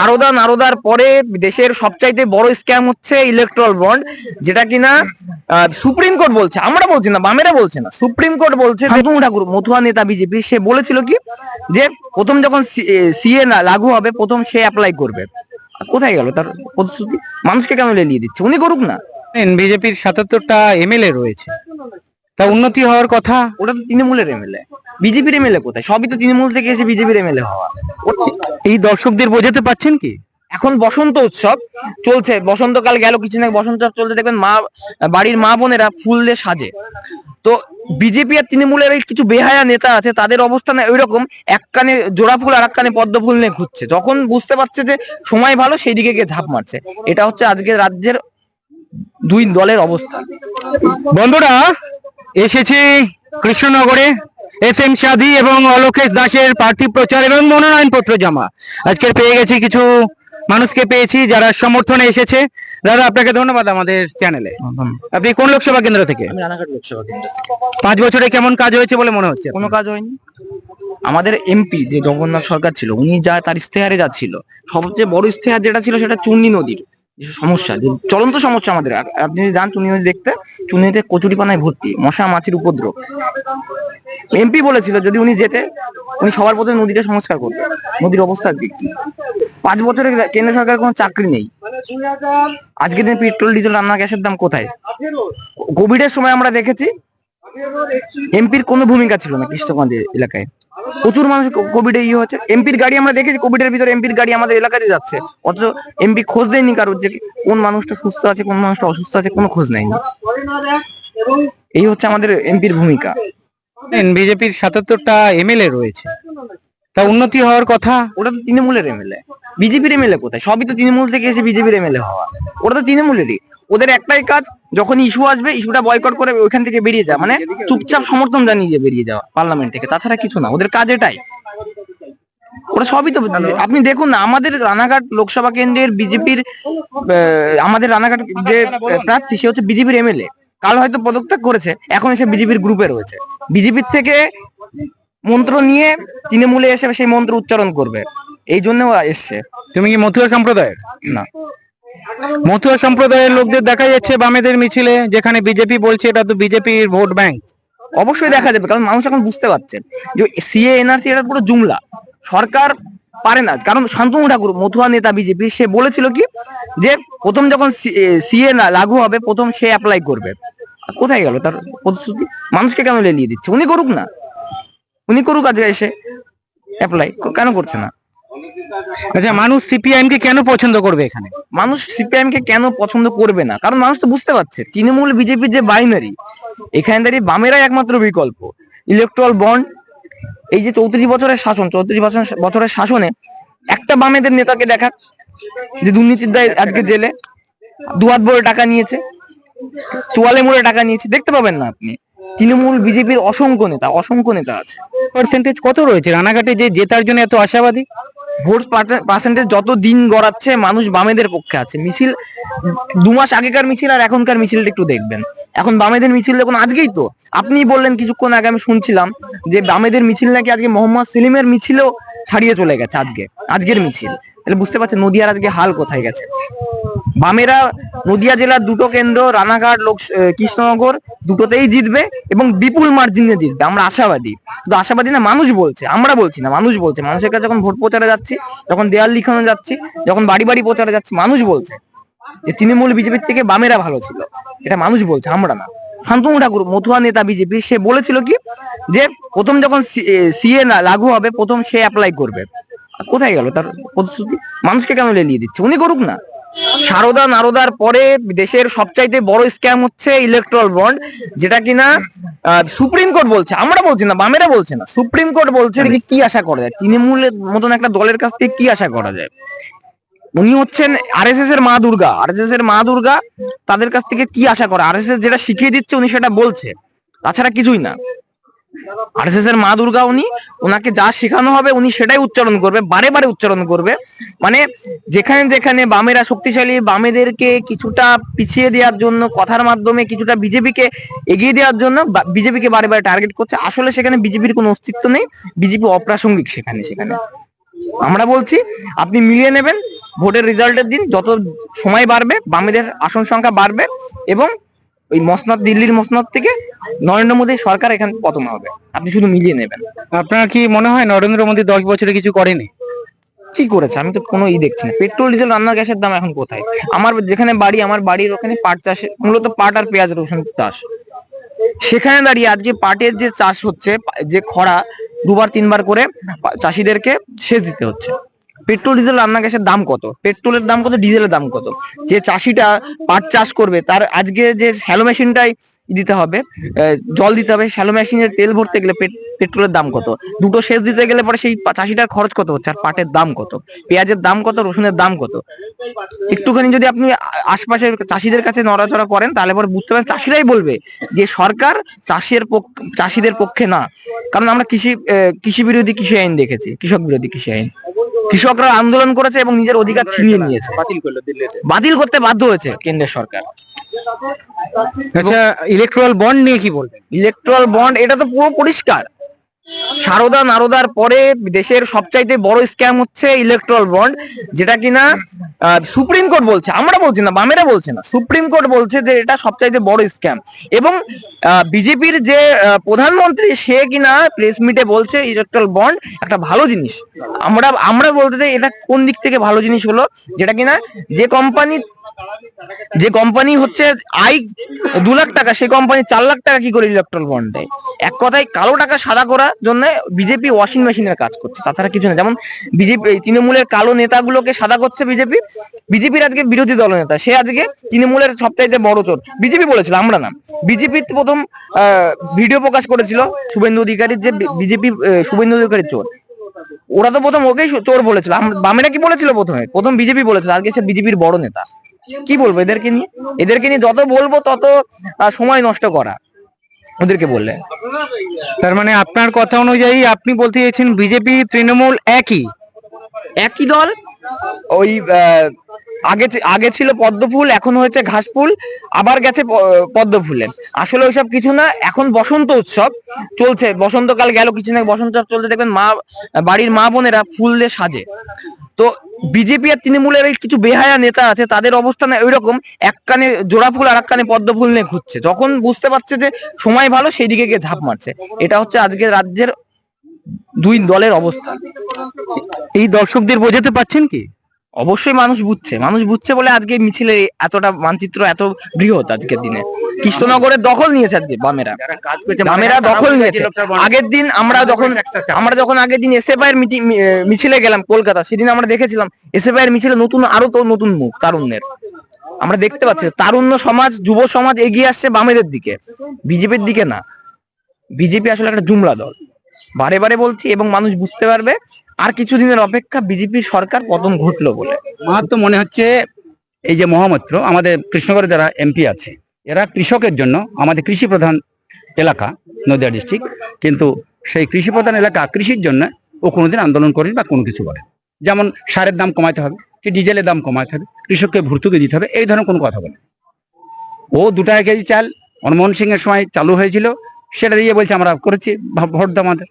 সারদা নারদার পরে দেশের সবচাইতে বড় স্ক্যাম হচ্ছে ইলেকট্রাল বন্ড যেটা কিনা সুপ্রিম কোর্ট বলছে। আমরা বলছি না বামেরা বলছে না। সুপ্রিম কোর্ট বলছে শান্তনু ঠাকুর মতুয়া নেতা বিজেপি সে বলেছিল কি যে প্রথম যখন সিএ লাগু হবে প্রথম সে অ্যাপ্লাই করবে। কোথায় গেল তার প্রতিশ্রুতি? মানুষকে কেন লেলিয়ে দিচ্ছে? উনি করুক না। বিজেপির সাতাত্তরটা এমএলএ রয়েছে। তা উন্নতি হওয়ার কথা? ওটা তো তৃণমূলের এমএলএ। বিজেপির এমএলএ কোথায়? সবই তো তৃণমূল থেকে এসে বিজেপির এমএলএ হওয়া। এই দর্শকদের বোঝাতে পাচ্ছেন কি? এখন বসন্ত উৎসব চলছে। বসন্তকাল গেল, কিছু না, বসন্ত চলতে দেখবেন মা, বাড়ির মা বোনেরা ফুল দিয়ে সাজে। তো বিজেপি আর তৃণমূলের কিছু বেহায়া নেতা আছে, তাদের অবস্থান ওইরকম, এক কানে জোড়া ফুল আর এক কানে পদ্ম ফুল নিয়ে ঘুরছে। যখন বুঝতে পারছে যে সময় ভালো সেই দিকে গিয়ে ঝাঁপ মারছে। এটা হচ্ছে আজকে রাজ্যের দুই দলের অবস্থা। বন্ধুরা, এসেছি কৃষ্ণনগরে। এস এম সাদি এবং অলোকেশ দাসের প্রার্থী প্রচার এবং মনোনয়ন পত্র জমা। আজকে পেয়ে গেছি কিছু মানুষকে পেয়েছি যারা সমর্থনে এসেছে। দাদা আপনাকে ধন্যবাদ আমাদের চ্যানেলে। আপনি কোন লোকসভা কেন্দ্র থেকে? রানাঘাট লোকসভা কেন্দ্র পাঁচ বছরে কেমন কাজ হয়েছে বলে মনে হচ্ছে কোনো কাজ হয়নি। আমাদের এমপি যে জগন্নাথ সরকার ছিল উনি যা তার ইস্তেহারে যা ছিল সবচেয়ে বড় ইস্তেহার যেটা ছিল সেটা চুন্নি নদীর। সমস্যা চলন্ত সমস্যা আমাদের। আপনি যদি যান নদী দেখতে চুন্নি নদীতে কচুরিপানায় ভর্তি, মশা মাছির উপদ্রব। এমপি বলেছিল যদি উনি যেতে, উনি সবার প্রথমে নদীটা সংস্কার করবে। নদীর অবস্থা কি কি? পাঁচ বছরে কেন্দ্র সরকারের কোনো চাকরি নেই। আজকের দিনে পেট্রোল, ডিজেল, রান্না, গ্যাসের দাম কোথায়? কোভিড এর সময় আমরা দেখেছি, এমপির কোনো ভূমিকা ছিল না কৃষ্ণগঞ্জ এলাকায়। প্রচুর মানুষ কোভিড এ ইয়ে হচ্ছে। এমপির গাড়ি আমরা দেখেছি কোভিড এর ভিতরে এমপির গাড়ি আমাদের এলাকাতে যাচ্ছে। অথচ এমপি খোঁজ দেয়নি কারোর যে কোন মানুষটা সুস্থ আছে কোন মানুষটা অসুস্থ আছে কোনো খোঁজ নেয়নি। এই হচ্ছে আমাদের এমপির ভূমিকা। বিজেপির সাতাত্তরটা এমএলএ রয়েছে। তা উন্নতি হওয়ার কথা? ওটা তো তৃণমূলের এমএলএ বিজেপির এমএলএ কোথায়? সবই তো তৃণমূল থেকে এসে বিজেপির এমএলএ হওয়া। ওটা তো তৃণমূলেরই। ওদের একটাই কাজ যখন ইস্যু আসবে ইস্যুটা বয়কট করে ওইখান থেকে বেরিয়ে যাওয়া। মানে চুপচাপ সমর্থন জানিয়ে বেরিয়ে যাওয়া পার্লামেন্ট থেকে। তাছাড়া কিছু না ওদের কাজ এটাই। ওরা সবই তো আপনি দেখুন না আমাদের রানাঘাট লোকসভা কেন্দ্রের বিজেপির আমাদের রানাঘাট যে প্রার্থী সে হচ্ছে বিজেপির এমএলএ। কাল হয়তো পদত্যাগ করেছে এখন এসে বিজেপির গ্রুপে রয়েছে। বিজেপির থেকে মন্ত্র নিয়ে তৃণমূলে এসে সেই মন্ত্র উচ্চারণ করবে। এই জন্য এসছে। তুমি কি মথুয়া সম্প্রদায়ের? না। মথুয়া সম্প্রদায়ের লোকদের দেখা যাচ্ছে বামেদের মিছিলে, যেখানে বিজেপি বলছে এটা তো বিজেপির ভোট ব্যাংক। অবশ্যই দেখা যাবে, কারণ মানুষ এখন বুঝতে পারছে যে সিএ, এনআরসি এটা পুরো জুমলা। সরকার পারে না, কারণ শান্তনু ঠাকুর মতুয়া নেতা বিজেপি, সে বলেছিল কি যে প্রথম যখন সিএ লাগু হবে, প্রথম সে অ্যাপ্লাই করবে। কোথায় গেল তার প্রতিশ্রুতি? মানুষকে কেন লেলিয়ে দিচ্ছে? উনি করুক না। উনি করুক আজকে এসে অ্যাপ্লাই কেন করছে না? আচ্ছা মানুষ সিপিআইএম কে কেন পছন্দ করবে এখানে? মানুষ সিপিআইএম কে কেন পছন্দ করবে না? কারণ মানুষ তো বুঝতে পারছে, তৃণমূল বিজেপির যে বাইনারি এখানে দাঁড়িয়ে বামেরাই একমাত্র বিকল্প। ইলেকট্রাল বন্ড এই যে চৌত্রিশ বছরের শাসন, চৌত্রিশ বছর বছরের শাসনে একটা বামেদের নেতাকে দেখা, যে দুর্নীতির দায় আজকে জেলে, দুহাত ভরে টাকা নিয়েছে, তোয়ালে মোড়ে টাকা নিয়েছে, দেখতে পাবেন না আপনি। তৃণমূল বিজেপির অসংখ্য নেতা অসংখ্য নেতা আছে। পার্সেন্টেজ কত রয়েছে? রানাঘাটে যে জেতার জন্য এত আশাবাদী? ভোট পার্সেন্টেজ যত দিন গড়াচ্ছে, মানুষ বামেদের পক্ষে আছে। মিছিল, দু মাস আগেকার মিছিল আর এখনকার মিছিলটা একটু দেখবেন। এখন বামেদের মিছিল দেখুন, আজকেই তো। আপনি বললেন কিছুক্ষণ আগে আমি শুনছিলাম যে বামেদের মিছিল নাকি আজকে মোহাম্মদ সেলিমের মিছিলও ছাড়িয়ে চলে গেছে আজকে, আজকের মিছিল। তাহলে বুঝতে পারছেন নদিয়ার আজকে হাল কোথায় গেছে। বামেরা নদিয়া জেলার দুটো কেন্দ্র, রানাঘাট লোক কৃষ্ণনগর দুটোতেই জিতবে এবং বিপুল মার্জিনে জিতবে। আমরা আশাবাদী। কিন্তু আশাবাদী না, মানুষ বলছে। আমরা বলছি না, মানুষ বলছে। মানুষের কাছে যখন ভোট প্রচারে যাচ্ছি, যখন দেয়াল লিখানো যাচ্ছি, যখন বাড়ি বাড়ি প্রচারে যাচ্ছি, মানুষ বলছে যে তৃণমূল বিজেপির থেকে বামেরা ভালো ছিল। এটা মানুষ বলছে, আমরা না। শান্তনু ঠাকুর, মথুয়া নেতা বিজেপি, সে বলেছিল কি যে প্রথম যখন সিএ লাগু হবে, প্রথম সে অ্যাপ্লাই করবে। কোথায় গেল তার প্রতিশ্রুতি? মানুষকে কেন লেলিয়ে দিচ্ছে? উনি করুক না। সারদা নারদার পরে দেশের সবচাইতে বড় স্ক্যাম হচ্ছে ইলেকট্রাল বন্ড যেটা কিনা সুপ্রিম কোর্ট বলছে। আমরা বলছি না, বামেরা বলছে না। সুপ্রিম কোর্ট বলছে কি আশা করা যায়? তৃণমূলের মতন একটা দলের কাছ থেকে কি আশা করা যায়? উনি হচ্ছেন আরএসএস এর মা দুর্গা। আরএসএস এর মা দুর্গা তাদের কাছ থেকে কি আশা করে? আরএসএস যেটা শিখিয়ে দিচ্ছে, উনি সেটা বলছে। তাছাড়া কিছুই না। আরএসএস এর মা দুর্গা উনি ওনাকে যা শেখানো হবে উনি সেটাই উচ্চারণ করবে, বারে বারে উচ্চারণ করবে। মানে যেখানে যেখানে বামেরা শক্তিশালী, বামেদেরকে কিছুটা পিছিয়ে দেওয়ার জন্য, কথার মাধ্যমে কিছুটা বিজেপিকে এগিয়ে দেওয়ার জন্য বিজেপিকে বারে বারে টার্গেট করছে। আসলে সেখানে বিজেপির কোনো অস্তিত্ব নেই, বিজেপি অপ্রাসঙ্গিক সেখানে সেখানে। আমরা বলছি, আপনি মিলিয়ে নেবেন, ভোটের রেজাল্টের দিন যত সময় বাড়বে, বামেদের আসন সংখ্যা বাড়বে এবং ওই মসনদ দিল্লির মসনদ থেকে নরেন্দ্র মোদী সরকার এখানে পতন হবে। আপনি শুধু মিলিয়ে নেবেন। আপনার কি মনে হয় নরেন্দ্র মোদী দশ বছরে কিছু করেনি? কি করেছে? আমি তো কোনো ই দেখছি না। পেট্রোল ডিজেল রান্নার গ্যাসের দাম এখন কোথায়? আমার যেখানে বাড়ি আমার বাড়ির ওখানে পাট চাষে মূলত পাট আর পেঁয়াজ রসুন চাষ। সেখানে দাঁড়িয়ে আজকে পাটের যে চাষ হচ্ছে যে খরা দুবার তিনবার করে চাষিদেরকে সেচ দিতে হচ্ছে। পেট্রোল ডিজেল রান্না গ্যাসের দাম কত? পেট্রোলের দাম কত, ডিজেলের দাম কত? যে চাষিটা পাট চাষ করবে, তার আজকে যে শ্যালো মেশিনটাই দিতে হবে জল দিতে হবে, শ্যালো মেশিনে তেল ভরতে গেলে পেট্রোলের দাম কত? দুটো সেচ দিতে গেলে পরে সেই চাষিটার খরচ কত হচ্ছে? আর পাটের দাম কত? পেঁয়াজের দাম কত? রসুনের দাম কত? একটুখানি যদি আপনি আশপাশের চাষিদের কাছে নড়াচড়া করেন, তাহলে পরে বুঝতে পারেন, চাষিরাই বলবে যে সরকার চাষির চাষিদের পক্ষে না। কারণ আমরা কৃষি কৃষি বিরোধী কৃষি আইন দেখেছি, কৃষক বিরোধী কৃষি আইন। কৃষকরা আন্দোলন করেছে এবং নিজের অধিকার ছিনিয়ে নিয়েছে। বাতিল করল দিল্লিতে। বাতিল করতে বাধ্য হয়েছে কেন্দ্রের সরকার। আচ্ছা ইলেকট্রাল বন্ড নিয়ে কি বলবেন? ইলেকট্রাল বন্ড এটা তো পুরো পরিষ্কার। সারদা নারদার পরে দেশের সবচাইতে বড় স্ক্যাম হচ্ছে ইলেকট্রাল বন্ড যেটা কিনা সুপ্রিম কোর্ট বলছে, আমরা বলছি না, বামেরা বলছে না, সুপ্রিম কোর্ট বলছে যে এটা সবচাইতে বড় স্ক্যাম। এবং বিজেপির যে প্রধানমন্ত্রী, সে কিনা প্রেস মিটে বলছে ইলেকট্রাল বন্ড একটা ভালো জিনিস। আমরা আমরা বলতে চাই এটা কোন দিক থেকে ভালো জিনিস হলো, যেটা কিনা যে কোম্পানি যে কোম্পানি হচ্ছে আই, দু লাখ টাকা, সেই কোম্পানি চার লাখ টাকা কি করে ইলেকট্রাল বন্ড দেয়? এক কথায় কালো টাকা সাদা করার জন্য বিজেপি ওয়াশিং মেশিনের কাজ করছে। তাছাড়া কিছু না যেমন বিজেপি তৃণমূলের কালো নেতাগুলোকে সাদা করছে বিজেপি বিজেপির আজকে বিরোধী দল নেতা। সে আজকে তৃণমূলের সবচাইতে বড় চোর। বিজেপি বলেছিল, আমরা না। বিজেপি প্রথম ভিডিও প্রকাশ করেছিল শুভেন্দু অধিকারীর যে বিজেপি শুভেন্দু অধিকারীর চোর। ওরা তো প্রথম ওকেই চোর বলেছিল। বামেরা কি বলেছিল প্রথমে? প্রথম বিজেপি বলেছিল। আজকে সে বিজেপির বড় নেতা। কি বলব এদেরকে নিয়ে? এদেরকে নিয়ে যত বলব তত সময় নষ্ট করা। ওদেরকে বললে। তার মানে আপনার কথা অনুযায়ী আপনি বলতে চাইছেন বিজেপি তৃণমূল একই? একই দল? ওই আহ, আগে আগে ছিল পদ্ম ফুল এখন হয়েছে ঘাস ফুল আবার গেছে পদ্ম ফুলে আসলে ওইসব কিছু না, এখন বসন্ত উৎসব চলছে, বসন্তকাল গেল, কিছু না, বসন্ত চলতে দেখবেন মা, বাড়ির মা বোনেরা ফুল দিয়ে সাজে। তো বিজেপি আর তৃণমূলের কিছু বেহায়া নেতা আছে, তাদের অবস্থান ওই রকম এক কানে জোড়া ফুল আর এক কানে পদ্ম ফুল নিয়ে ঘুরছে। যখন বুঝতে পারছে যে সময় ভালো সেই দিকে গিয়ে ঝাঁপ মারছে। এটা হচ্ছে আজকে রাজ্যের দুই দলের অবস্থা। এই দর্শকদের বোঝাতে পারছেন কি? অবশ্যই মানুষ বুঝছে। মানুষ বুঝছে বলে আজকে মিছিলের এতটা মানচিত্র এত বৃহৎ আজকের দিনে। কৃষ্ণনগরের দখল নিয়েছে আজকে বামেরা। বামেরা দখল নিয়েছে। আগের দিন আমরা যখন আমরা যখন আগের দিন এসএফআই এর মিছিলে গেলাম কলকাতা সেদিন আমরা দেখেছিলাম এসএফআই এর মিছিলে নতুন আরও তো নতুন মুখ তারুণ্যের। আমরা দেখতে পাচ্ছি তারুণ্য সমাজ যুব সমাজ এগিয়ে আসছে বামেদের দিকে। বিজেপির দিকে না। বিজেপি আসলে একটা জুমলা দল। বারে বারে বলছি এবং মানুষ বুঝতে পারবে আর কিছুদিনের অপেক্ষা বিজেপি সরকার পতন ঘটলো বলে। আমার তো মনে হচ্ছে এই যে মহামৈত্র, আমাদের কৃষ্ণগড়ে যারা এমপি আছে, এরা কৃষকের জন্য আমাদের কৃষি প্রধান এলাকা, নদিয়া ডিস্ট্রিক্ট। কিন্তু সেই কৃষি প্রধান এলাকা কৃষির জন্য ও কোনোদিন আন্দোলন করেনি বা কোনো কিছু করে যেমন সারের দাম কমাতে হবে, কি ডিজেলের দাম কমাতে হবে, কৃষককে ভর্তুকি দিতে হবে, এই ধরনের কোনো কথা বলে ও দু টাকা কেজি চাল, মনমোহন সিং এর সময় চালু হয়েছিল, সেটা দিয়ে বলছে আমরা করেছি ভোট দাও আমাদের।